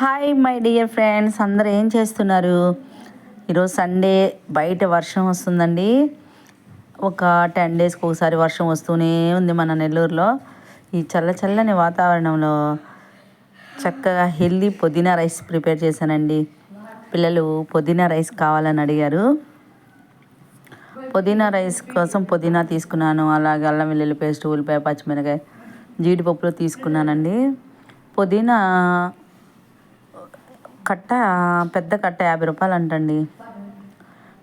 Hi my dear friends అందరూ ఏం చేస్తున్నారు? ఈరోజు సండే బయట వర్షం వస్తుందండి. ఒక టెన్ డేస్కి ఒకసారి వర్షం వస్తూనే ఉంది మన నెల్లూరులో. ఈ చల్ల చల్లని వాతావరణంలో చక్కగా హెల్దీ పుదీనా రైస్ ప్రిపేర్ చేశానండి. పిల్లలు పుదీనా రైస్ కావాలని అడిగారు. పుదీనా రైస్ కోసం పుదీనా తీసుకున్నాను. అలాగే అల్లం వెల్లుల్లి పేస్ట్ ఉల్లిపాయ పచ్చిమిరకాయ జీడిపప్పులు తీసుకున్నానండి. పుదీనా కట్ట పెద్ద కట్ట యాభై రూపాయలు అంటండి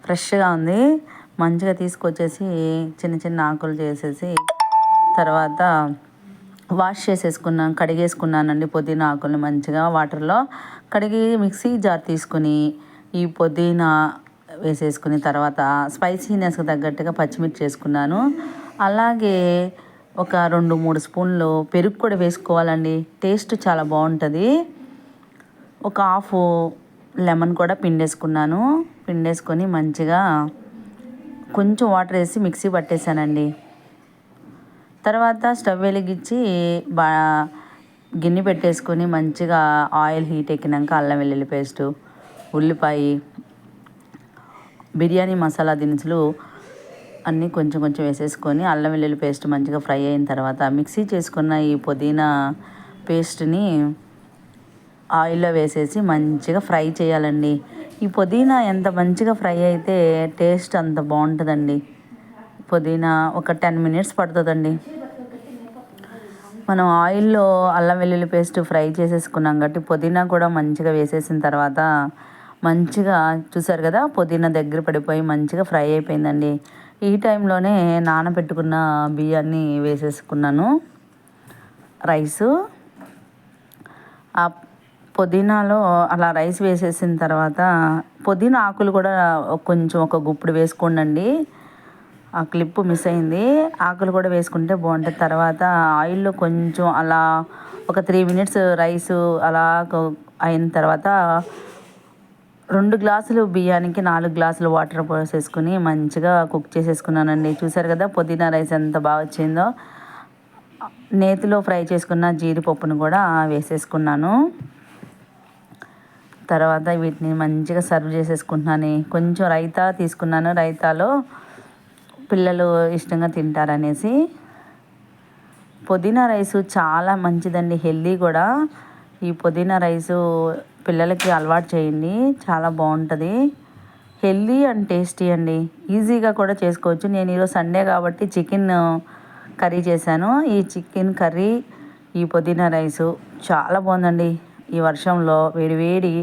ఫ్రెష్గా ఉంది. మంచిగా తీసుకొచ్చేసి చిన్న చిన్న ఆకులు చేసేసి తర్వాత వాష్ చేసేసుకున్నాను కడిగేసుకున్నానండి పుదీనా ఆకులను మంచిగా వాటర్లో. కడిగి మిక్సీ జార్ తీసుకుని ఈ పుదీనా వేసేసుకుని తర్వాత స్పైసీనెస్కి తగ్గట్టుగా పచ్చిమిర్చి వేసుకున్నాను. అలాగే ఒక రెండు మూడు స్పూన్లు పెరుగు కూడా వేసుకోవాలండి. టేస్ట్ చాలా బాగుంటుంది. ఒక హాఫ్ లెమన్ కూడా పిండేసుకున్నాను. పిండేసుకొని మంచిగా కొంచెం వాటర్ వేసి మిక్సీ పట్టేశానండి. తర్వాత స్టవ్ వెలిగించి బా గిన్నె పెట్టేసుకొని మంచిగా ఆయిల్ హీట్ ఎక్కినాక అల్లం వెల్లుల్లి పేస్టు ఉల్లిపాయ బిర్యానీ మసాలా దినుసులు అన్నీ కొంచెం కొంచెం వేసేసుకొని అల్లం వెల్లుల్లి పేస్ట్ మంచిగా ఫ్రై అయిన తర్వాత మిక్సీ చేసుకున్న ఈ పుదీనా పేస్ట్ని ఆయిల్లో వేసేసి మంచిగా ఫ్రై చేయాలండి. ఈ పుదీనా ఎంత మంచిగా ఫ్రై అయితే టేస్ట్ అంత బాగుంటుందండి. పుదీనా ఒక టెన్ మినిట్స్ పడుతుందండి. మనం ఆయిల్లో అల్లం వెల్లుల్లి పేస్ట్ ఫ్రై చేసేసుకున్నాం కాబట్టి పుదీనా కూడా మంచిగా వేసేసిన తర్వాత మంచిగా చూసారు కదా పుదీనా దగ్గర పడిపోయి మంచిగా ఫ్రై అయిపోయిందండి. ఈ టైంలోనే నానబెట్టుకున్న బియ్యాన్ని వేసేసుకున్నాను. రైసు పుదీనాలో అలా రైస్ వేసేసిన తర్వాత పుదీనా ఆకులు కూడా కొంచెం ఒక గుప్పుడు వేసుకోండి ఆ క్లిప్ మిస్ అయింది. ఆకులు కూడా వేసుకుంటే బాగుంటుంది. తర్వాత ఆయిల్లో కొంచెం అలా ఒక త్రీ మినిట్స్ రైస్ అలా అయిన తర్వాత రెండు గ్లాసులు బియ్యానికి నాలుగు గ్లాసులు వాటర్ పోసేసుకుని మంచిగా కుక్ చేసేసుకున్నానండి. చూసారు కదా పుదీనా రైస్ ఎంత బాగా వచ్చిందో. నేతిలో ఫ్రై చేసుకున్న జీడిపప్పును కూడా వేసేసుకున్నాను. తర్వాత వీటిని మంచిగా సర్వ్ చేసేసుకుంటున్నాను. కొంచెం రైతా తీసుకున్నాను. రైతాలో పిల్లలు ఇష్టంగా తింటారనేసి. పుదీనా రైసు చాలా మంచిదండి హెల్దీ కూడా. ఈ పుదీనా రైసు పిల్లలకి అలవాటు చేయండి చాలా బాగుంటుంది. హెల్దీ అండ్ టేస్టీ అండి. ఈజీగా కూడా చేసుకోవచ్చు. నేను ఈరోజు సండే కాబట్టి చికెన్ కర్రీ చేశాను. ఈ చికెన్ కర్రీ ఈ పుదీనా రైసు చాలా బాగుందండి. ఈ వర్షంలో వేడివేడి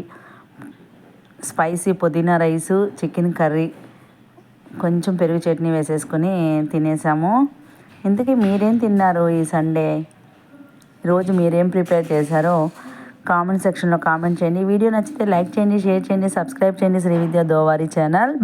స్పైసీ పుదీనా రైసు చికెన్ కర్రీ కొంచెం పెరుగు చట్నీ వేసేసుకొని తినేసాము. ఇంతకీ మీరేం తిన్నారు ఈ సండే? రోజు మీరేం ప్రిపేర్ చేశారో కామెంట్ సెక్షన్లో కామెంట్ చేయండి. వీడియో నచ్చితే లైక్ చేయండి షేర్ చేయండి సబ్స్క్రైబ్ చేయండి శ్రీ విద్యా దోవారి ఛానల్.